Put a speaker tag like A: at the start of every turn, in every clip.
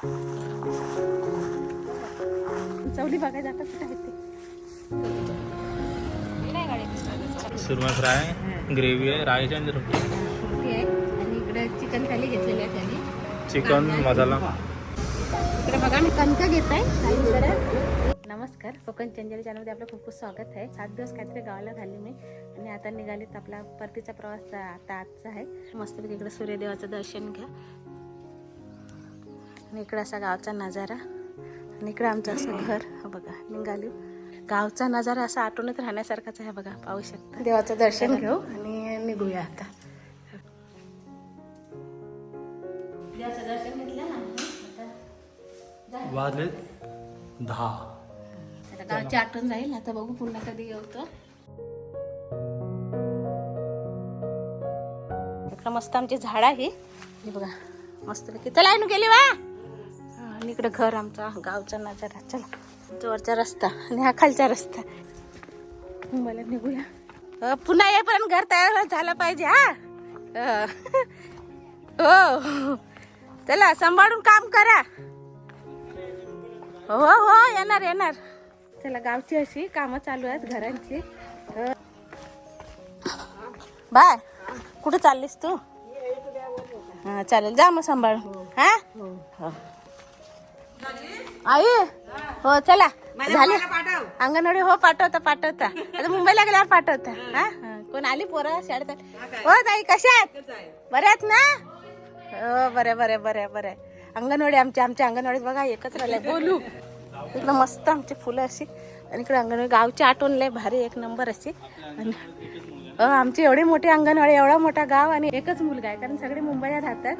A: चवली बघायला जातात ते?
B: सुरमई फ्राय ग्रेव्ही आहे राईस आणि
A: आणि इकडे चिकन थाली घेतलेली आहे त्यांनी.
B: चिकन मसाला.
A: इकडे बघा मी कणका घेत आहे नमस्कार कोकण चंदेली चॅनलमध्ये आपलं खूप खूप स्वागत आहे. सात दिवस काहीतरी गावाला झाले मी. आणि आता निघालेत आपला परतीचा प्रवास आता आजचा आहे. मस्तपैकी इकडे सूर्यदेवाचं दर्शन घ्या. आणि इकडे असा गावचा नजारा. आणि इकडे आमचं असं घर. हा बघा निघाली. गावचा नजारा असा आठवणीत राहण्यासारखाच आहे बघा पाहू शकता. देवाचं दर्शन घेऊ आणि निघूया आता. देवाचं दर्शन घेतलं ना.
B: वाजले दहा.
A: आता गावची आठवण राहील आता बघू पुन्हा कधी येऊ तर इकडं मस्त आमची झाड आहे. हे बघा मस्त पैकी चला गेली वा! आणि इकडं घर आमचा गावचा नजारा. चला तो वरचा रस्ता आणि हा खालचा रस्ता. मुंबईला निघूया. पुन्हा येईपर्यंत घर तयार झालं पाहिजे हा? अ, हो चला सांभाळून काम करा. हो हो येणार येणार. चला गावची अशी कामं चालू आहेत घरांची. बाय कुठं चाललीस तू? हा चालेल जा मग सांभाळून हा. हो. आई? हो चला. झाले. अंगणवाडी हो पाठवता पाठवता. आता मुंबईला गेल्यावर पाठवता. हा. हा. कोण आली पोरं शाळेत? हो ताई कशा आहेत? बऱ्या आहेत ना? हो बरे बरे बरे बरे. अंगणवाडी आमच्या आमच्या अंगणवाडीत बघा एकच राहिलंय. बोलू. इकडं मस्त आमची फुलं अशी. आणि इकडे अंगणवाडी गावची आठवण लय भारी एक नंबर अशी. आणि अ, आमची एवढी मोठी अंगणवाडी एवढा मोठा गाव आणि एकच मुलगा आहे. कारण सगळे मुंबईला राहतात.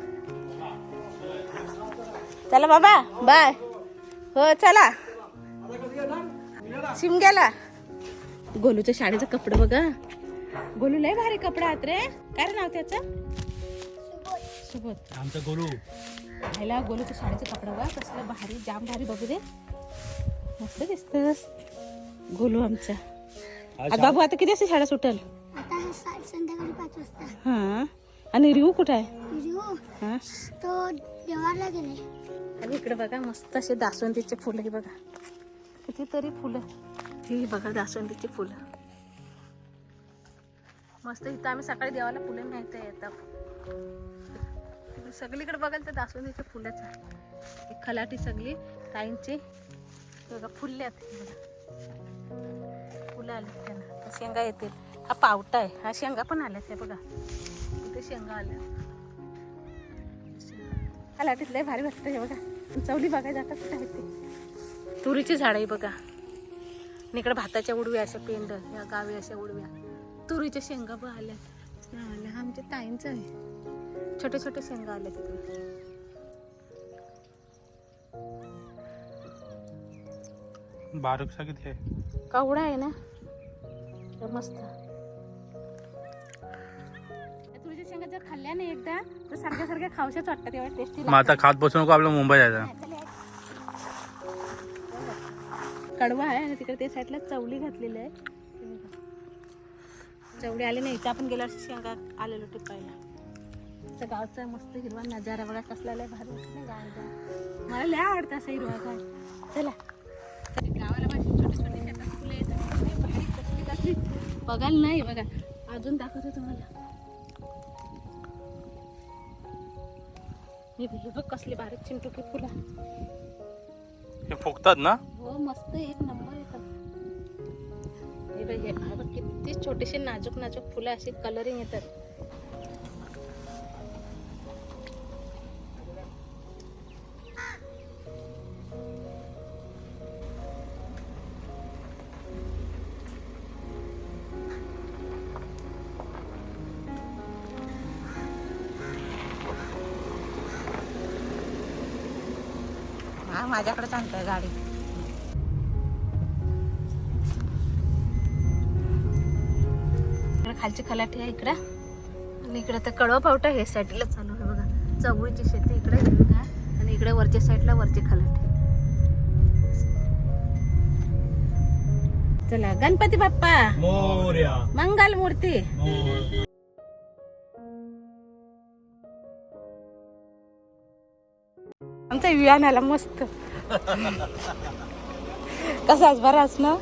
A: चला बाबा बाय. हो चला. शिमग्याला. गोलूच्या शाळेचं कपडे बघा गोलू लय भारी कपडे आहेत रे. काय रे नाव त्याचं? सुबोध.
B: आमचा गोलू.
A: ह्याला गोलूच्या शाळेचं कपडे बघा कसलं भारी जाम भारी बघू दे. मस्त दिसतस. गोलू आमचा. आज बाबू आता किती वाजता शाळा सुटेल?
C: आता सा- संध्याकाळी पाच वाजता.
A: हा. आणि रिहू कुठं आहे? हा.
C: तो देवाला गेले.
A: आणि इकडे बघा मस्त असे दासवंतीचे फुलं हे बघा. कितीतरी फुलं. ही बघा दासवंतीची फुलं. मस्त इथं आम्ही सकाळी देवाला फुलं माहिती येतात सगळीकडे बघाल तर दासवंतीचे फुलंच. आहे खलाटी सगळी ताईंची. बघा फुलल्यात बघा. फुलं आली त्यांना. शेंगा येतील. हा पावटा आहे. हा शेंगा पण आल्यात हे बघा. इथे शेंगा आल्या. खलाटीत लय भारी वाटतं हे बघा. चवली बघायला जातात कुठं आहे ते? तुरीची झाड आहे बघा. इकडे भाताच्या उडव्या अशा पेंड या गावी अशा उडव्या. तुरीच्या शेंगा पण आल्या. या आल्या हा आमच्या ताईंचं आहे. छोटे छोटे शेंगा आल्या तिकडे.
B: बारीकसा किती आहे
A: कवडा आहे ना? तर मस्त. तुरीच्या शेंगा जर खाल्ल्या नाही एकदा तर सारख्या सारख्या खाऊशाच वाटतात एवढ्या टेस्टी
B: मग आता खात बसू नको आपलं मुंबई जायचं
A: कडवा आहे आणि तिकडे त्या साईडला चवली घातलेली आहे. चवली आली नाही इथं आपण गेल्या वर्षी शेंगा आलेलो टिपायला. त्या गावचा मस्त हिरवा नजारा बघा कसला लय भारी वाटतं ना गाव मला लय आवडतं असं हिरवा काय चला. तर गावाला माझी छोटी छोटी शेतात फुलं येतात. बघायला नाही बघा. अजून दाखवते तुम्हाला. हे बघ- हे कसली भारी चिंटुकी फुलं.
B: हे फुगतात ना?
A: हो मस्त एक नंबर येतात हे बघ हे हा बघ किती छोटेसे नाजूक नाजूक फुलं अशी कलरिंग येतात. हा माझ्याकडेच आणतोय गाडी. खालची खलाठी आहे इकडं. आणि इकडे तर कडवा पावटा हे साईडला चालू आहे बघा. चवळीची शेती इकडे हिरवीगार आणि इकडे वरच्या साईडला वरची खलाठी चला गणपती बाप्पा.
B: मोर्या.
A: मंगल मूर्ती. आमचा वियान आला मस्त. कसाच बराच ना?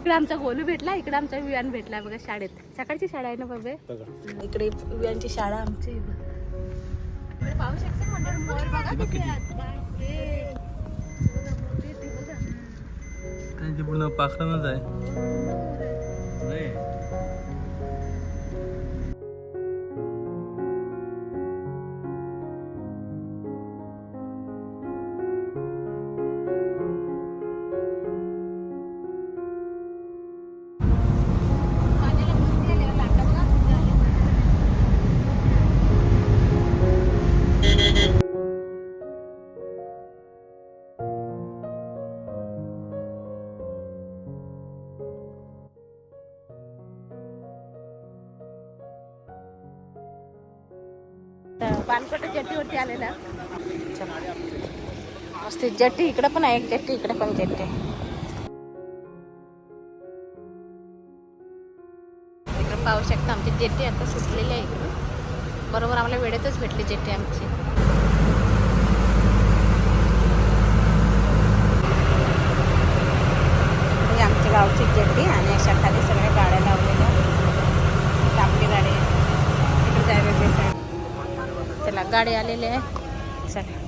A: इकडे आमचा गोलू भेटला इकडे आमचा वियान भेटला बघा शाळेत. सकाळची शाळा आहे ना बाबे? इकडे वियांची शाळा आमची. पाहू शकता बघा. बघा, बघा.
B: त्यांची पूर्ण पाखरणच आहे.
A: पानकोट जेट्टीवरती आलेला मस्त जट्टी इकडे पण आहे जट्टी इकडे पण जट्टी इकडे पाहू शकता आमची जेट्टी आता सुटलेली आहे इकडून बरोबर आम्हाला वेळेतच भेटली जेट्टी आमची. आमच्या गावची जेट्टी आणि अशा खाली सगळ्या गाड्या लावलेल्या आपली गाडी तिकडे जायला त्याला गाडी आलेली आहे. चला.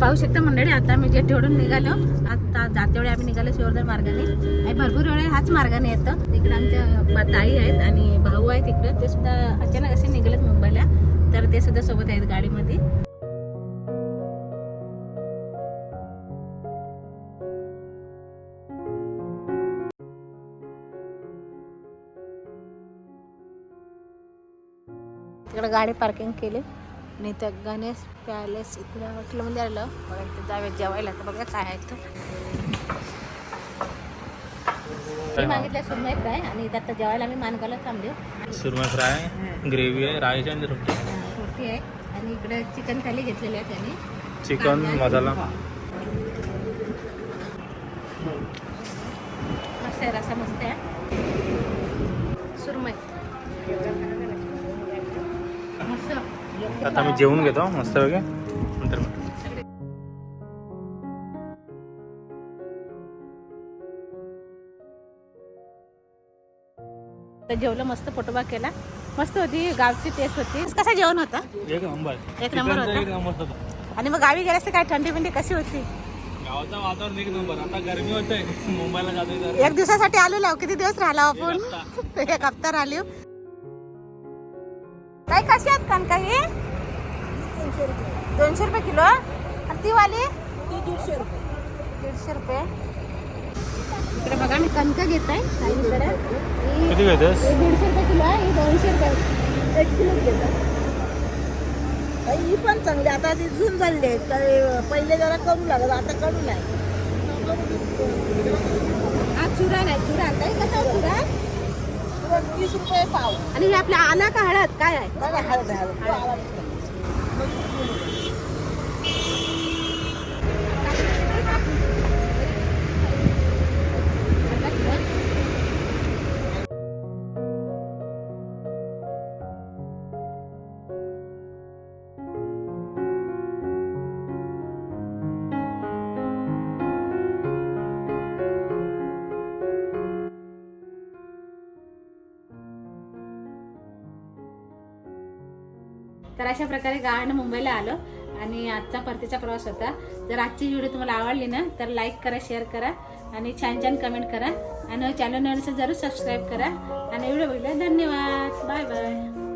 A: पाहू शकता मंडळी आता आम्ही जेट्टीवरून निघालो. आता जाते वेळी आम्ही निघालो शिवर्धन मार्गाने. आणि भरपूर वेळे हाच मार्गाने येतं. तिकडे आमच्या ताई आहेत आणि भाऊ आहेत तिकडं ते सुद्धा अचानक असे निघालेत मुंबईला. तर ते सुद्धा सोबत आहेत गाडीमध्ये. गाडी पार्किंग केली. आणि त्या गणेश पॅलेस इकडे हॉटेलमध्ये आलं. बघा इथे जाऊया जेवायला. तर बघा काय आहे मागितलं सुरमई फ्राय आणि इथं आता जेवायला आम्ही मानगावला थांबलो.
B: सुरमई फ्राय ग्रेव्ही आहे आणि रोटी.
A: रोटी आहे. आणि इकडे चिकन थाली घेतलेली आहे त्याने.
B: चिकन मसाला.
A: मस्त आहे रसा मस्त आहे सुरमई मस्त
B: आता मी जेवून घेतो मस्त वगैरे नंतर
A: जेवलं मस्त पोटोबा केला. मस्त होती गावची टेस्ट होती. कसं जेवण होतं?
B: एक नंबर.
A: एक नंबर होता? आणि मग गावी गेल्यास काय थंडी बिंडी कशी होती?
B: गावाचं वातावरण एक नंबर. आता गरमी मुंबईला जातोय
A: एक दिवसासाठी आलेलो किती दिवस राहिला आपण? एक हप्ता राहिलो. काय कशी आहेत कणका ही? दोनशे रुपये. किलो आणि ती वाली? दीडशे रुपये. दीडशे रुपये. इकडे बघा मी कणका घेत आहे ही
B: किती घेतेस?
A: दीडशे रुपये किलो आहे ही दोनशे रुपये. एक किलो घेतात
D: ही पण चांगली आता ती जून झाली आहे तर पहिले जरा करू लागत आता करू नाही.
A: हा चुरा नाही चुरा. ताई कसा आहे चुरा
D: तीस रुपये पाव.
A: आणि हे आपल्या आला का हळद? काय आहे
D: हळद. हळद.
A: अशा प्रकारे गावानं मुंबईला आलो आणि आजचा परतीचा प्रवास होता. जर आजची व्हिडिओ तुम्हाला आवडली ना तर लाईक करा शेअर करा आणि छान छान कमेंट करा. आणि चॅनल नसेल जरूर सबस्क्राईब करा. आणि व्हिडिओ बघितला धन्यवाद. Bye bye